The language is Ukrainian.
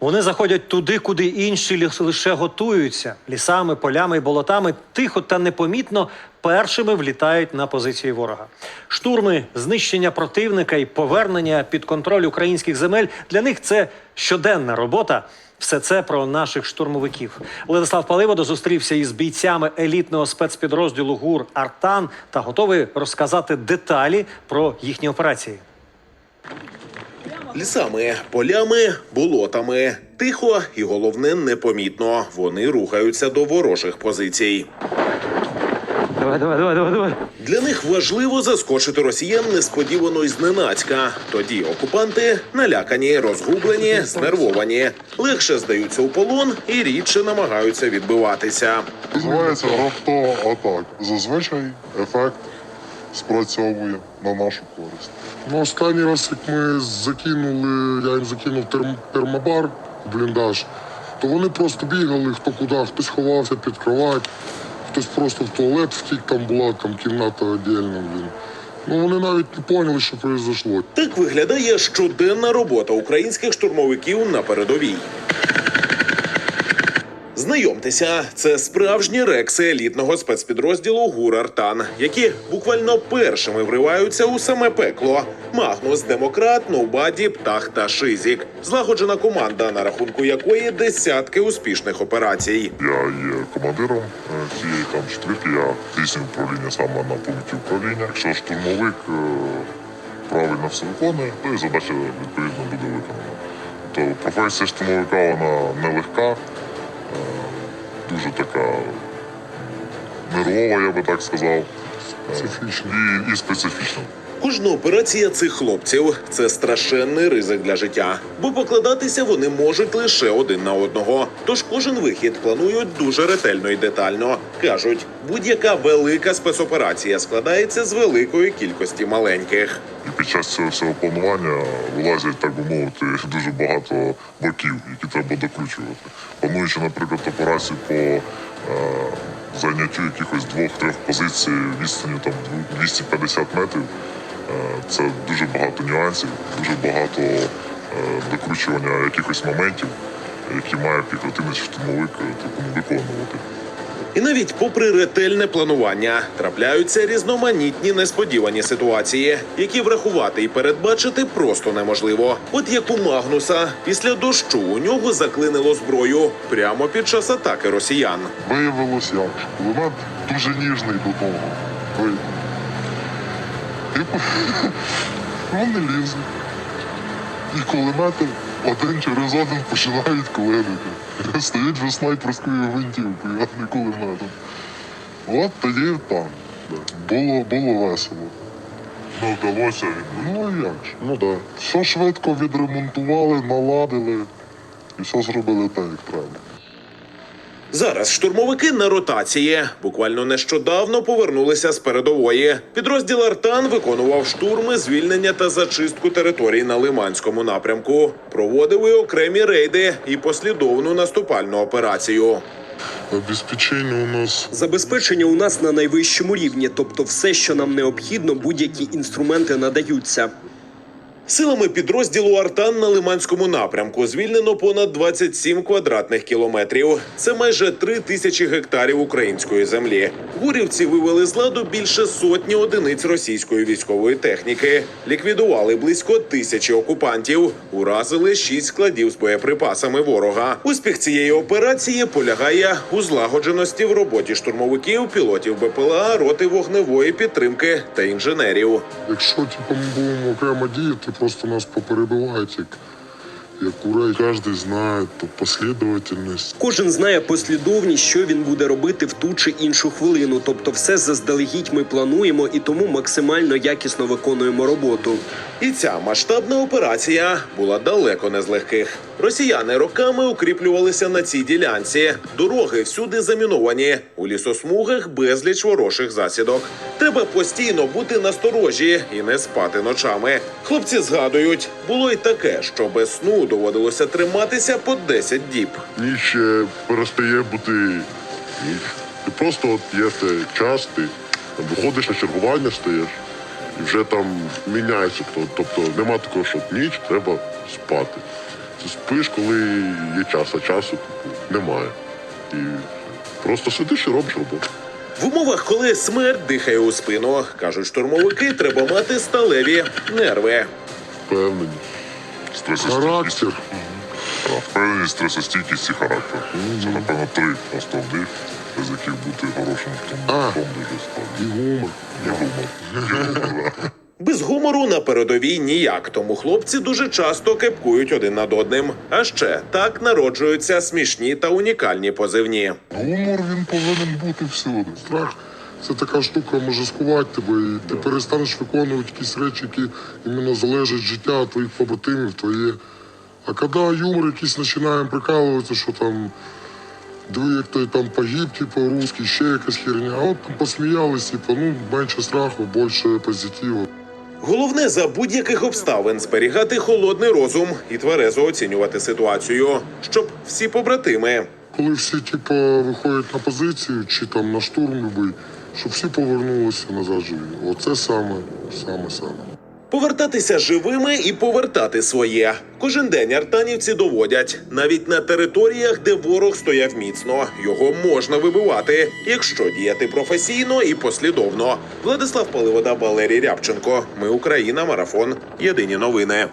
Вони заходять туди, куди інші лише готуються лісами, полями і болотами, тихо та непомітно першими влітають на позиції ворога. Штурми, знищення противника і повернення під контроль українських земель для них це щоденна робота. Все це про наших штурмовиків. Владислав Паливодо зустрівся із бійцями елітного спецпідрозділу ГУР Артан та готовий розказати деталі про їхні операції. Лісами, полями, болотами. Тихо і головне непомітно. Вони рухаються до ворожих позицій. Давай, давай, давай, давай, давай. Для них важливо заскочити росіян несподівано і зненацька. Тоді окупанти налякані, розгублені, знервовані, легше здаються у полон і рідше намагаються відбиватися. Називається рафто-атак. Зазвичай ефект спрацьовує на нашу користь. Ну, останній раз, як ми закинули, я їм закинув терм, термобар, бліндаж, то вони просто бігали хто куди, хтось ховався під кровать, хтось просто в туалет втік, там була там кімната віддільна. Ну вони навіть не поняли, що произошло. Так виглядає щоденна робота українських штурмовиків на передовій. Знайомтеся, це справжні рекси елітного спецпідрозділу ГУР Артан, які буквально першими вриваються у саме пекло. Магнус, Демократ, Ноубаді, Птах та Шизік. Злагоджена команда, на рахунку якої десятки успішних операцій. Я є командиром е, цієї там четвірки, я здійснюю управління саме на пункті управління. Якщо штурмовик е, правильно все виконує, то і задача відповідно буде виконана. То професія штурмовика вона нелегка, дуже така нервова, я би так сказав. Специфічна. І, і специфічна. Кожна операція цих хлопців це страшенний ризик для життя, бо покладатися вони можуть лише один на одного. Тож кожен вихід планують дуже ретельно і детально. кажуть, будь-яка велика спецоперація складається з великої кількості маленьких. І під час цього всього планування вилазять, так би мовити, дуже багато боків, які треба докручувати. Плануючи, наприклад, операцію по е, зайняттю якихось двох-трьох позицій відстані там 250 метрів, е, це дуже багато нюансів, дуже багато е, докручування якихось моментів, які має піхотинець штурмовик е, типу, виконувати. І навіть попри ретельне планування трапляються різноманітні несподівані ситуації, які врахувати і передбачити просто неможливо. От як у Магнуса, після дощу у нього заклинило зброю прямо під час атаки росіян. Виявилось як, кулемет дуже ніжний до того. Ой. Типу, лізе. І кулемети один через один починають клинити. Стоїть вже снайперською гвинтівкою, а не кулеметом. От тоді там. Було, було весело. Ну, вдалося. Ну, а як ж? Ну так. Да. Все швидко відремонтували, наладили і все зробили так, як треба. Зараз штурмовики на ротації. Буквально нещодавно повернулися з передової. Підрозділ Артан виконував штурми, звільнення та зачистку територій на Лиманському напрямку. Проводив і окремі рейди і послідовну наступальну операцію. Обезпечення у нас Забезпечення у нас на найвищому рівні, тобто все, що нам необхідно, будь-які інструменти надаються. Силами підрозділу Артан на Лиманському напрямку звільнено понад 27 квадратних кілометрів. Це майже 3 тисячі гектарів української землі. Гурівці вивели з ладу більше сотні одиниць російської військової техніки, ліквідували близько тисячі окупантів, уразили шість складів з боєприпасами ворога. Успіх цієї операції полягає у злагодженості в роботі штурмовиків, пілотів БПЛА, роти вогневої підтримки та інженерів. Якщо типу, ми будемо окремо діяти, просто нас поперебивають, як, як курей. Кожен знає то послідовательність. Кожен знає послідовність, що він буде робити в ту чи іншу хвилину. Тобто, все заздалегідь ми плануємо і тому максимально якісно виконуємо роботу. І ця масштабна операція була далеко не з легких. Росіяни роками укріплювалися на цій ділянці. Дороги всюди заміновані. У лісосмугах безліч ворожих засідок. Треба постійно бути насторожі і не спати ночами. Хлопці згадують, було й таке, що без сну доводилося триматися по 10 діб. Ніч е, перестає бути ніч. Ти просто от є те час, ти виходиш на чергування, стаєш, і вже там міняється. Тобто нема такого, що ніч треба спати. Ти спиш, коли є час, а часу типу, немає. І просто сидиш і робиш роботу. В умовах, коли смерть дихає у спину, кажуть штурмовики, треба мати сталеві нерви. Впевненість. Характер. Впевненість, стресостійкість і характер. Це, напевно, три основних, без яких бути хорошим А. штурмовиком дуже складно. І гумор. І гумор. Без гумору на передовій ніяк, тому хлопці дуже часто кепкують один над одним. А ще так народжуються смішні та унікальні позивні. Гумор він повинен бути всюди. Страх це така штука може скувати тебе, і ти перестанеш виконувати якісь речі, які іменно залежать життя твоїх побратимів, твоє. А коли юмор якийсь починаємо прикалуватися, що там як той там погиб, типу, русський, ще якась херня. А от посміялись, типу, ну менше страху, більше позитиву. Головне за будь-яких обставин зберігати холодний розум і тверезо оцінювати ситуацію, щоб всі побратими Коли всі, типу, виходять на позицію чи там на штурм любий, щоб всі повернулися назад живі. Оце саме, саме, саме. Повертатися живими і повертати своє. Кожен день артанівці доводять, навіть на територіях, де ворог стояв міцно, його можна вибивати, якщо діяти професійно і послідовно. Владислав Паливода, Валерій Рябченко. Ми Україна. Марафон. Єдині новини.